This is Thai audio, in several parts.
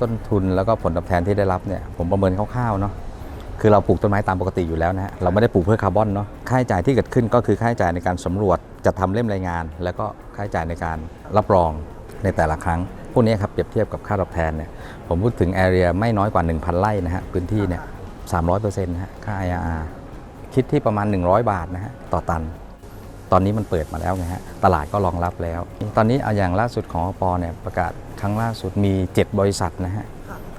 ต้นทุนแล้วก็ผลตอบแทนที่ได้รับเนี่ยผมประเมินคร่าวๆเนาะคือเราปลูกต้นไม้ตามปกติอยู่แล้วนะฮะเราไม่ได้ปลูกเพื่อคาร์บอนเนาะค่าใช้จ่ายที่เกิดขึ้นก็คือค่าใช้จ่ายในการสำรวจจัดทำเล่มรายงาน แล้วก็ค่าใช้จ่ายในการรับรองในแต่ละครั้ง พวกนี้ครับเปรียบเทียบกับค่าตอบแทนเนี่ยผมพูดถึงแอเรียไม่น้อยกว่า 1,000ไร่นะฮะพื้นที่เนี่ย300%นะฮะค่า IRR คิดที่ประมาณ 100 บาทนะฮะต่อตัน ตอนนี้มันเปิดมาแล้วไงฮะตลาดก็รองรับแล้ว ตอนนี้เอาอย่างล่าสุดของอปอเนี่ยประกาศครั้งล่าสุดมี 7 บริษัทนะฮะ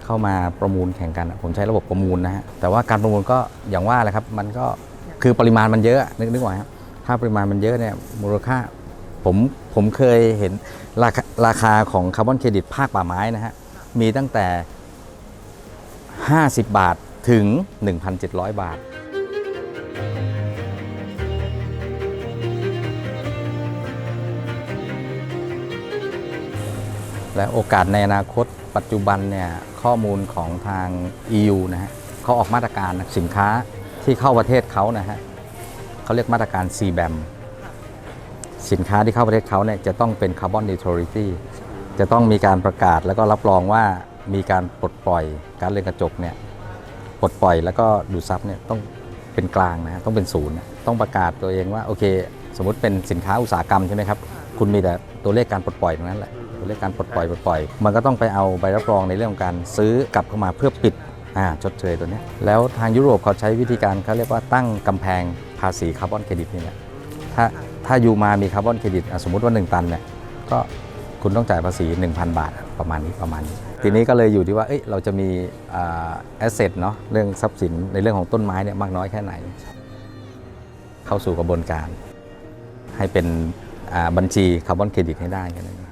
เข้ามาประมูลแข่งกันผมใช้ระบบประมูลนะฮะแต่ว่าการประมูลก็อย่างว่าแหละครับมันก็คือปริมาณมันเยอะนึกนึกว่าครับถ้าปริมาณมันเยอะเนี่ยมูลค่าผมผมเคยเห็นราคาราคาของคาร์บอนเครดิตภาคป่าไม้นะฮะมีตั้งแต่ 50 บาทถึง 1,700 บาท และโอกาสในอนาคต ปัจจุบันเนี่ยข้อมูลของทาง EU นะฮะเขาออกมาตรการสินค้าที่เข้าประเทศเขานะฮะเขาเรียกมาตรการ CBAM สินค้าที่เข้าประเทศเขาเนี่ยจะต้องเป็นคาร์บอน n น u ท r a l i t y จะต้องมีการประกาศแล้วก็รับรองว่ามีการปลดปล่อยการเรือนกระจกเนี่ยปลดปล่อยแล้วก็ดูดซับเนี่ยต้องเป็นกลางนะฮะต้องเป็นศูนย์ต้องประกาศตัวเองว่าโอเค สมมติเป็นสินค้าอุตสาหกรรมใช่ไหมครับ คุณมีแต่ตัวเลขการปลดปล่อยตรงนั้นแหละ เลขการปลดปล่อยปลดปล่อย มันก็ต้องไปเอาใบรับรองในเรื่องของการซื้อกลับเข้ามาเพื่อปิดอ่าชดเชยตัวนี้แล้วทางยุโรปเขาใช้วิธีการเขาเรียกว่าตั้งกำแพงภาษีคาร์บอนเครดิตนี่แหละถ้าถ้าอยู่มามีคาร์บอนเครดิตสมมติว่า 1 ตันเนี่ยก็คุณต้องจ่ายภาษี 1,000 บาทประมาณนี้ประมาณนี้ ทีนี้ก็เลยอยู่ที่ว่าเอ้ยเราจะมีแอสเซทเนาะเรื่องทรัพย์สินในเรื่องของต้นไม้เนี่ยมากน้อยแค่ไหน เข้าสู่กระบวนการ ให้เป็นบัญชีคาร์บอนเครดิตให้ได้แค่นั้นเอง